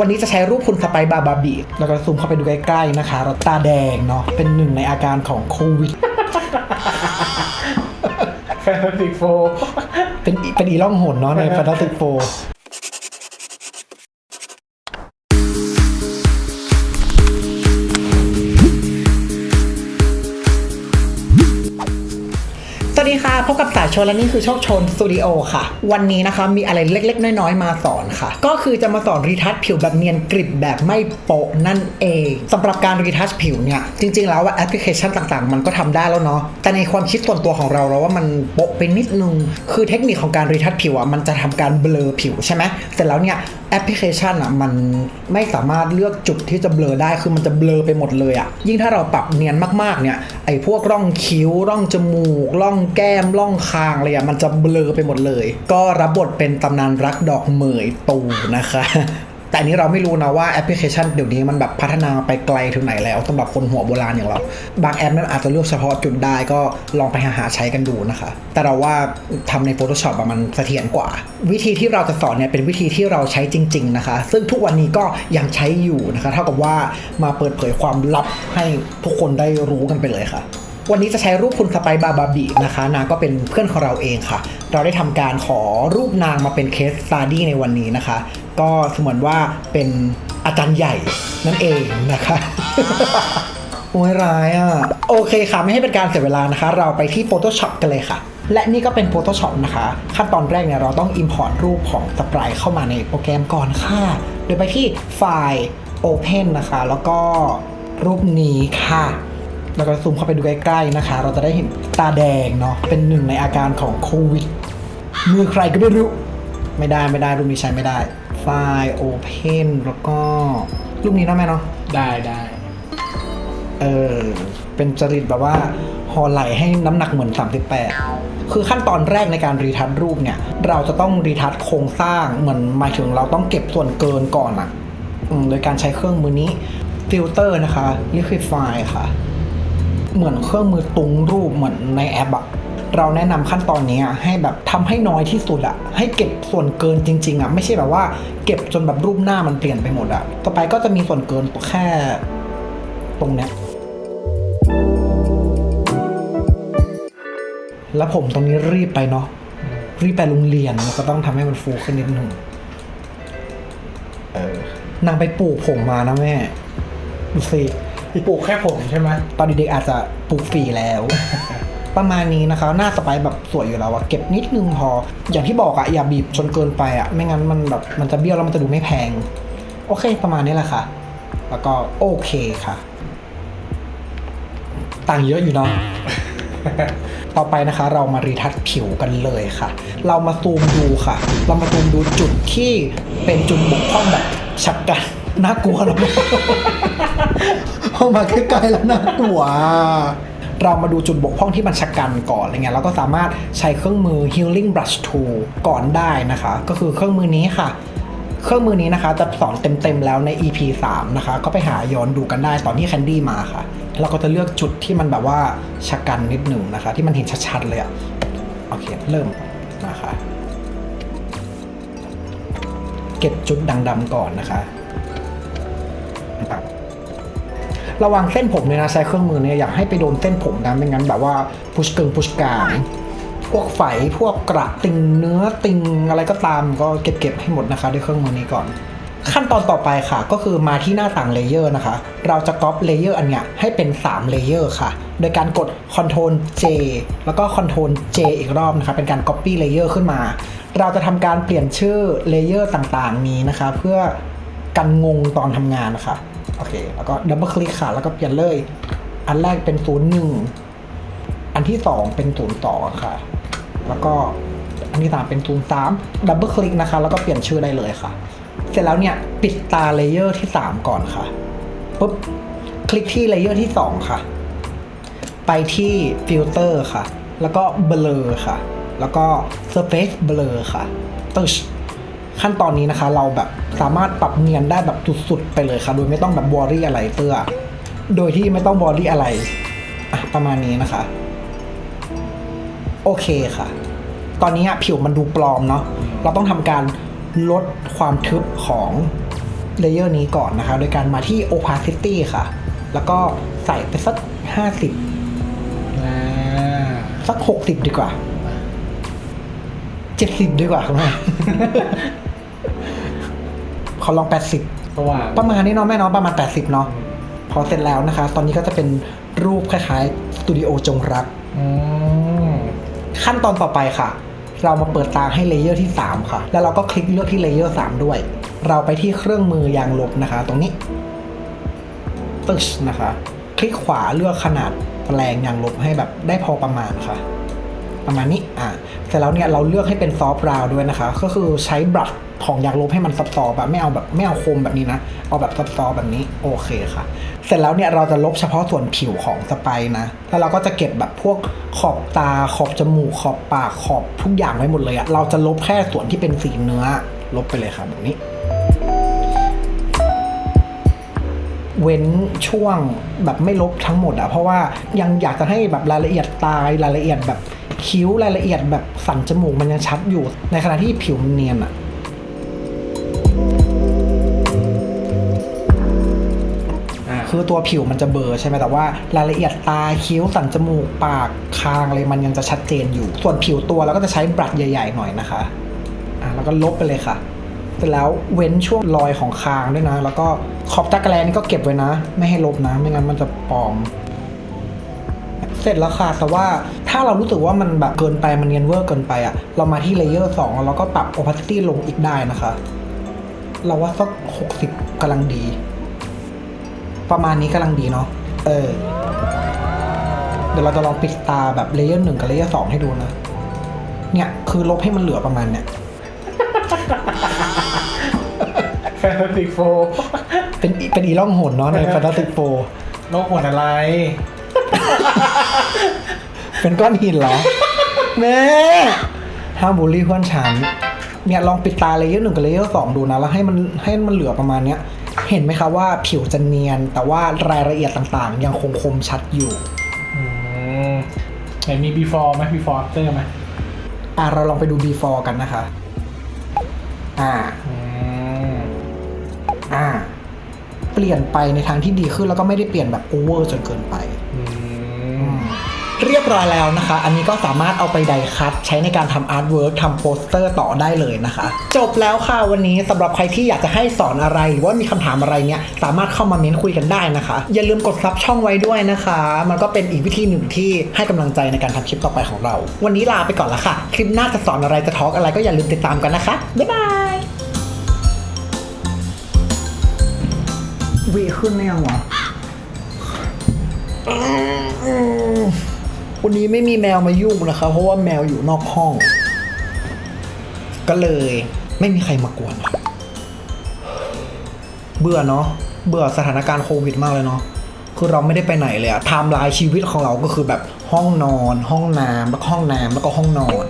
วันนี้จะใช้รูปคุณสไปร์บาบาบีแล้วก็ซูมเข้าไปดูใกล้ๆนะคะเราตาแดงเนาะเป็นหนึ่งในอาการของโควิดแฟนตาติกโฟเป็นอีเป็นอีล่องหนเนาะในแฟนตาซีโฟ ค่ะพบกับสายชนและนี่คือโชคชนสตูดิโอค่ะ วันนี้นะคะมีอะไรเล็ก ๆ น้อย ๆ มาสอนค่ะ ก็คือจะมาสอนรีทัชผิวแบบเนียนกริบแบบไม่โปะนั่นเองสำหรับการรีทัชผิวเนี่ย จริง ๆ แล้วว่าแอปพลิเคชันต่างๆ มันก็ทำได้แล้วเนาะแต่ในความคิดส่วนตัวของเราเราว่ามันโปะไปนิดนึง คือเทคนิคของการรีทัชผิวอะมันจะทำการเบลอผิวใช่ไหมเสร็จแล้วเนี่ยแอปพลิเคชันอะมันไม่สามารถเลือกจุดที่จะเบลอได้คือมันจะเบลอไปหมดเลยอะยิ่งถ้าเราปรับเนียนมากๆเนี่ยไอ้พวกร่องคิ้วร่องจมูกร่องแก้มร่องคางอะไรอะมันจะเบลอไปหมดเลย ก็รับบทเป็นตำนานรักดอกเหมยตูนะคะ แต่นี้เราไม่รู้นะว่าแอปพลิเคชันเดี๋ยวนี้มันแบบพัฒนาไปไกลถึงไหนแล้วสำหรับคนหัวโบราณอย่างเรา บางแอปนั้นอาจจะเลือกเฉพาะจุดได้ก็ลองไปหาหาใช้กันดูนะคะ แต่เราว่าทำใน Photoshop อะมันเสถียรกว่า วิธีที่เราจะสอนเนี่ยเป็นวิธีที่เราใช้จริง ๆ นะคะ ซึ่งทุกวันนี้ก็ยังใช้อยู่นะคะ เท่ากับว่ามาเปิดเผยความลับให้ทุกคนได้รู้กันไปเลยค่ะ วันนี้จะใช้รูปคุณสไปบาบาบีนะคะ นางก็เป็นเพื่อนของเราเองค่ะ เราได้ทำการขอรูปนางมาเป็นเคสสต u ดี้ในวันนี้นะคะ ก็เสมือนว่าเป็นอาจารย์ใหญ่นั่นเองนะคะโอ้ยร้ายอะ โอเคค่ะ ไม่ให้เป็นการเสียเวลานะคะ เราไปที่ Photoshop กันเลยค่ะ และนี่ก็เป็น Photoshop นะคะ ขั้นตอนแรกเนี่ยเราต้อง Import รูปของสปรายเข้ามาในโปรแกรมก่อนค่ะ โดยไปที่ไฟล์ Open นะคะ แล้วก็รูปนี้ค่ะ แล้วก็ซูมเข้าไปดูใกล้ๆนะคะ เราจะได้เห็นตาแดงเนาะเป็นหนึ่งในอาการของโควิดมือใครก็ไม่รู้ ไม่ได้ไม่ได้รูปนี้ใช้ไม่ได้ไฟล์ Open แล้วก็รูปนี้ได้ไหมเนาะได้ได้เออเป็นจริตแบบว่าห่อไหลให้น้ำหนักเหมือน 38 คือขั้นตอนแรกในการรีทัชรูปเนี่ย เราจะต้องรีทัชโครงสร้างเหมือนหมายถึงเราต้องเก็บส่วนเกินก่อนอะอืมโดยการใช้เครื่องมือนี้ฟิลเตอร์นะคะ Liquify ค่ะ เหมือนเครื่องมือตุงรูปเหมือนในแอปอะเราแนะนำขั้นตอนนี้อะให้แบบทำให้น้อยที่สุดอะให้เก็บส่วนเกินจริง ๆอะไม่ใช่แบบว่าเก็บจนแบบรูปหน้ามันเปลี่ยนไปหมดอะต่อไปก็จะมีส่วนเกินแค่ตรงเนี้ยแล้วผมตรงนี้รีบไปเนาะรีบไปโรงเรียนแล้วก็ต้องทำให้มันฟูขึ้นนิดหนึ่งเออนางไปปลูกผมมานะแม่ดูสิ ปลูกแค่ผมใช่ไหมตอนเด็กๆอาจจะปลูกฝีแล้ว ประมาณนี้นะคะ หน้าสไปร์แบบสวยอยู่แล้วอะเก็บนิดนึงพอ อย่างที่บอกอะอย่าบีบจนเกินไปอะไม่งั้นมันแบบมันจะเบี้ยวแล้วมันจะดูไม่แพง โอเคประมาณนี้แหละค่ะ แล้วก็โอเคค่ะ ต่างเยอะอยู่เนาะต่อไปนะคะเรามารีทัชผิวกันเลยค่ะ เรามาซูมดูค่ะ เรามาซูมดูจุดที่เป็นจุดบกพร่องแบบฉับกันน่ากลัวหรอ พอมาใกล้ๆแล้วน่ากลัวเรามาดูจุดบกพร่องที่มันชะกันก่อนอะไรเงี้ยเราก็สามารถใช้เครื่องมือ healing brush tool ก่อนได้นะคะ ก็คือเครื่องมือนี้ค่ะ เครื่องมือนี้นะคะ จะสอนเต็มๆแล้วใน EP 3 นะคะ ก็ไปหาย้อนดูกันได้ตอนที่แคนดี้มาค่ะ เราก็จะเลือกจุดที่มันแบบว่าชะกันนิดหนึ่งนะคะ ที่มันเห็นชัดๆเลยอะโอเคเริ่มนะคะ เก็บจุดดังดำก่อนนะคะนะครับ ระวังเส้นผมเลยนะใช้เครื่องมือเนี่ยอยากให้ไปโดนเส้นผมนะไม่งั้นแบบว่าพุชเกิงพุชกลางพวกไฝพวกกระติงเนื้อติงอะไรก็ตามก็เก็บเก็บให้หมดนะคะด้วยเครื่องมือนี้ก่อน ขั้นตอนต่อไปค่ะ ก็คือมาที่หน้าต่างเลเยอร์นะคะ เราจะก๊อปเลเยอร์อันเนี้ยให้เป็น3เลเยอร์ค่ะ โดยการกด Ctrl J แล้วก็ Ctrl J อีกรอบนะคะเป็นการ Copy Layer ขึ้นมา เราจะทำการเปลี่ยนชื่อเลเยอร์ต่างๆ นี้นะคะ เพื่อกันงงตอนทำงานนะคะ โอเค แล้วก็ดับเบิลคลิกค่ะ แล้วก็เปลี่ยนเลย อันแรกเป็นศูนย์หนึ่งอันที่สองเป็นศูนย์สองค่ะ แล้วก็อันที่สามเป็นศูนย์สามดับเบิลคลิกนะคะ แล้วก็เปลี่ยนชื่อได้เลยค่ะ เสร็จแล้วเนี่ยปิดตาเลเยอร์ที่สามก่อนค่ะปุ๊บคลิกที่เลเยอร์ที่สองค่ะ ไปที่ฟิลเตอร์ค่ะ แล้วก็เบลอค่ะ แล้วก็ Surface Blur ค่ะตึชขั้นตอนนี้นะคะเราแบบ สามารถปรับเนียนได้แบบสุดๆไปเลยค่ะโดยไม่ต้องแบบวอรี่อะไรเตื้อ โดยที่ไม่ต้องวอรี่อะไรอะประมาณนี้นะคะ โอเคค่ะ ตอนนี้ผิวมันดูปลอมเนาะเราต้องทำการลดความทึบของเลเยอร์นี้ก่อนนะคะ โดยการมาที่ opacity ค่ะ แล้วก็ใส่ไปสัก 50สัก 60 ดีกว่า 70 ดีกว่าคุณแม่ ขอลอง 80สว่างประมาณนี้เนาะแม่เนาะประมาณ 80 เนาะพอเสร็จแล้วนะคะ ตอนนี้ก็จะเป็นรูปคล้ายๆสตูดิโอจงรักอืมขั้นตอนต่อไปค่ะ เรามาเปิดตาให้เลเยอร์ที่ 3 ค่ะ แล้วเราก็คลิกเลือกที่เลเยอร์3ด้วย เราไปที่เครื่องมือยางลบนะคะ ตรงนี้ตึชนะคะ คลิกขวาเลือกขนาดแปลงยางลบให้แบบได้พอประมาณค่ะ ประมาณนี้อะเสร็จแล้วเนี่ยเราเลือกให้เป็นซอฟต์ราวด้วยนะคะ ก็คือใช้บรัชของยางลบให้มันซับซอแบบไม่เอาแบบไม่เอาคมแบบนี้นะ เอาแบบซับซอแบบนี้โอเคค่ะ เสร็จแล้วเนี่ยเราจะลบเฉพาะส่วนผิวของสไปร์นะ แล้วเราก็จะเก็บแบบพวกขอบตาขอบจมูกขอบปากขอบทุกอย่างไว้หมดเลยอะเราจะลบแค่ส่วนที่เป็นสีเนื้อ ลบไปเลยค่ะแบบนี้ เว้นช่วงแบบไม่ลบทั้งหมดอะเพราะว่ายังอยากจะให้แบบรายละเอียดตายรายละเอียดแบบ คิ้วรายละเอียดแบบสันจมูกมันยังชัดอยู่ ในขณะที่ผิวมันเนียนอะอ่าคือตัวผิวมันจะเบลอใช่ไหมแต่ว่ารายละเอียดตาคิ้วสันจมูกปากคางอะไรมันยังจะชัดเจนอยู่ ส่วนผิวตัวเราก็จะใช้บรัชใหญ่ ๆ หน่อยนะคะอ่าแล้วก็ลบไปเลยค่ะเสร็จแล้วเว้นช่วงรอยของคางด้วยนะ แล้วก็ขอบจักรแลนี่ก็เก็บไว้นะ ไม่ให้ลบนะ ไม่งั้นมันจะปลอม เสร็จแล้วค่ะแต่ว่า ถ้าเรารู้สึกว่ามันแบบเกินไปมันเนียนเวอร์เกินไปอะเรามาที่เลเยอร์สองแล้วเราก็ปรับ opacity ลงอีกได้นะคะ เราว่าสักหกสิบกำลังดี ประมาณนี้กำลังดีเนาะเออ เดี๋ยวเราจะลองปิดตาแบบเลเยอร์หนึ่งกับเลเยอร์สองให้ดูนะ เนี่ย คือลบให้มันเหลือประมาณเนี่ยแฟนตาซีโฟเป็นอีเป็นอีล่องหนเนาะใน Fantastic Four โลกหนอะไร เป็นก้อนหินเหรอแม่ห้ามบูลลี่เพื่อนฉันเนี่ยลองปิดตาเลเยอร์หนึ่งกับเลเยอร์สองดูนะ แล้วให้มันให้มันเหลือประมาณเนี้ย เห็นไหมคะว่าผิวจะเนียน แต่ว่ารายละเอียดต่างๆ ยังคงคมชัดอยู่อืมไหนมี before ไหม before after ไหมอะเราลองไปดู before กันนะคะ อ่า อืมอ่า เปลี่ยนไปในทางที่ดีขึ้นแล้วก็ไม่ได้เปลี่ยนแบบโอเวอร์จนเกินไปอืมเรียบร้อยแล้วนะคะ อันนี้ก็สามารถเอาไปไดคัตใช้ในการทำอาร์ตเวิร์กทำโปสเตอร์ต่อได้เลยนะคะ จบแล้วค่ะวันนี้สำหรับใครที่อยากจะให้สอนอะไรหรือว่ามีคำถามอะไรเนี่ยสามารถเข้ามาเม้นคุยกันได้นะคะ อย่าลืมกดซับช่องไว้ด้วยนะคะ มันก็เป็นอีกวิธีหนึ่งที่ให้กำลังใจในการทำคลิปต่อไปของเรา วันนี้ลาไปก่อนละค่ะ คลิปหน้าจะสอนอะไรจะทอล์กอะไรก็อย่าลืมติดตามกันนะคะ บ๊ายบายวีขึ้นได้ยังวะ วันนี้ไม่มีแมวมายุ่งนะครับ เพราะว่าแมวอยู่นอกห้อง ก็เลยไม่มีใครมากวนเบื่อเนาะเบื่อสถานการณ์โควิดมากเลยเนาะคือเราไม่ได้ไปไหนเลยอะไทม์ไลน์ชีวิตของเราก็คือแบบห้องนอน ห้องน้ำแล้วก็ห้องน้ำแล้วก็ห้องนอน